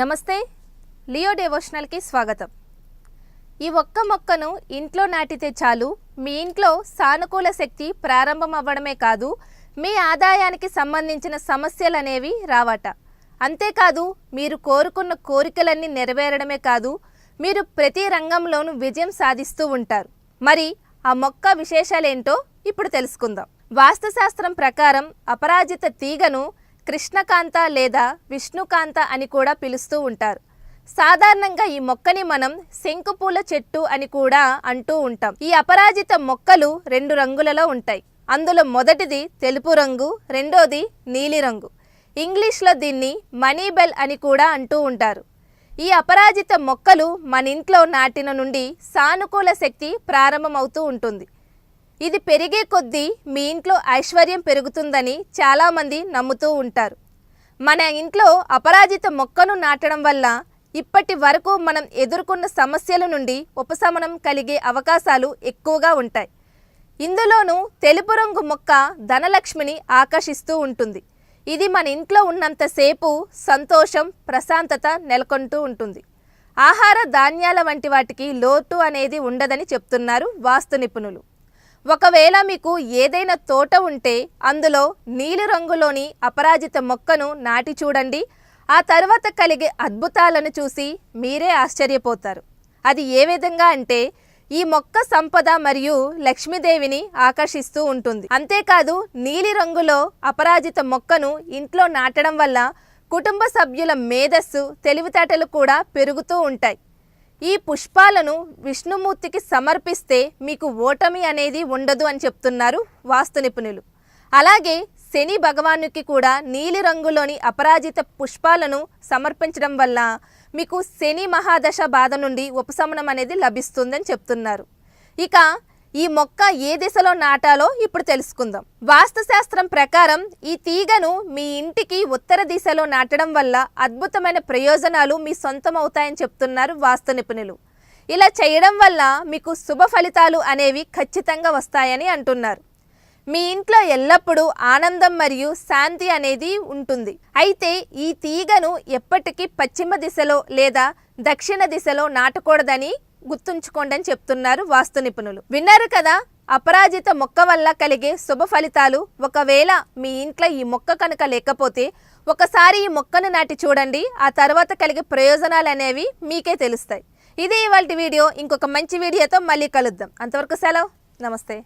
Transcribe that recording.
నమస్తే లియో డెవోషనల్కి స్వాగతం. ఈ ఒక్క మొక్కను ఇంట్లో నాటితే చాలు మీ ఇంట్లో సానుకూల శక్తి ప్రారంభం అవ్వడమే కాదు మీ ఆదాయానికి సంబంధించిన సమస్యలు అనేవి రావట. అంతేకాదు మీరు కోరుకున్న కోరికలన్నీ నెరవేరడమే కాదు మీరు ప్రతి రంగంలోనూ విజయం సాధిస్తూ ఉంటారు. మరి ఆ మొక్క విశేషాలేంటో ఇప్పుడు తెలుసుకుందాం. వాస్తుశాస్త్రం ప్రకారం అపరాజిత తీగను కృష్ణకాంత లేదా విష్ణుకాంత అని కూడా పిలుస్తూ ఉంటారు. సాధారణంగా ఈ మొక్కని మనం శంకుపూల చెట్టు అని కూడా అంటూ ఉంటాం. ఈ అపరాజిత మొక్కలు రెండు రంగులలో ఉంటాయి. అందులో మొదటిది తెలుపు రంగు రెండోది నీలిరంగు ఇంగ్లీష్లో దీన్ని మనీ బెల్ అని కూడా అంటూ ఉంటారు. ఈ అపరాజిత మొక్కలు మన ఇంట్లో నాటిన నుండి సానుకూల శక్తి ప్రారంభమవుతూ ఉంటుంది. ఇది పెరిగే కొద్దీ మీ ఇంట్లో ఐశ్వర్యం పెరుగుతుందని చాలామంది నమ్ముతూ ఉంటారు. మన ఇంట్లో అపరాజిత మొక్కను నాటడం వల్ల ఇప్పటి వరకు మనం ఎదుర్కొన్న సమస్యల నుండి ఉపశమనం కలిగే అవకాశాలు ఎక్కువగా ఉంటాయి. ఇందులోనూ తెలుపు రంగు మొక్క ధనలక్ష్మిని ఆకర్షిస్తూ ఉంటుంది. ఇది మన ఇంట్లో ఉన్నంతసేపు సంతోషం ప్రశాంతత నెలకొంటూ ఉంటుంది. ఆహార ధాన్యాల వంటి వాటికి లోటు అనేది ఉండదని చెప్తున్నారు వాస్తు నిపుణులు. ఒకవేళ మీకు ఏదైనా తోట ఉంటే అందులో నీలి రంగులోని అపరాజిత మొక్కను నాటి చూడండి. ఆ తర్వాత కలిగే అద్భుతాలను చూసి మీరే ఆశ్చర్యపోతారు. అది ఏ విధంగా అంటే ఈ మొక్క సంపద మరియు లక్ష్మీదేవిని ఆకర్షిస్తూ ఉంటుంది. అంతేకాదు నీలి రంగులో అపరాజిత మొక్కను ఇంట్లో నాటడం వల్ల కుటుంబ సభ్యుల మేధస్సు తెలివితేటలు కూడా పెరుగుతూ ఉంటాయి. ఈ పుష్పాలను విష్ణుమూర్తికి సమర్పిస్తే మీకు ఓటమి అనేది ఉండదు అని చెప్తున్నారు వాస్తు నిపుణులు. అలాగే శని భగవానుకి కూడా నీలి రంగులోని అపరాజిత పుష్పాలను సమర్పించడం వల్ల మీకు శని మహాదశ బాధ నుండి ఉపశమనం అనేది లభిస్తుందని చెప్తున్నారు. ఇక ఈ మొక్క ఏ దిశలో నాటాలో ఇప్పుడు తెలుసుకుందాం. వాస్తుశాస్త్రం ప్రకారం ఈ తీగను మీ ఇంటికి ఉత్తర దిశలో నాటడం వల్ల అద్భుతమైన ప్రయోజనాలు మీ సొంతం అవుతాయని చెప్తున్నారు వాస్తు నిపుణులు. ఇలా చేయడం వల్ల మీకు శుభ ఫలితాలు అనేవి ఖచ్చితంగా వస్తాయని అంటున్నారు. మీ ఇంట్లో ఎల్లప్పుడూ ఆనందం మరియు శాంతి అనేది ఉంటుంది. అయితే ఈ తీగను ఎప్పటికీ పశ్చిమ దిశలో లేదా దక్షిణ దిశలో నాటకూడదని గుర్తుంచుకోండి అని చెప్తున్నారు వాస్తు నిపుణులు. విన్నారు కదా అపరాజిత మొక్క వల్ల కలిగే శుభ ఫలితాలు. ఒకవేళ మీ ఇంట్లో ఈ మొక్క కనుక లేకపోతే ఒకసారి ఈ మొక్కను నాటి చూడండి ఆ తర్వాత కలిగే ప్రయోజనాలు అనేవి మీకే తెలుస్తాయి. ఇది ఇవాళ వీడియో. ఇంకొక మంచి వీడియోతో మళ్ళీ కలుద్దాం. అంతవరకు సెలవు. నమస్తే.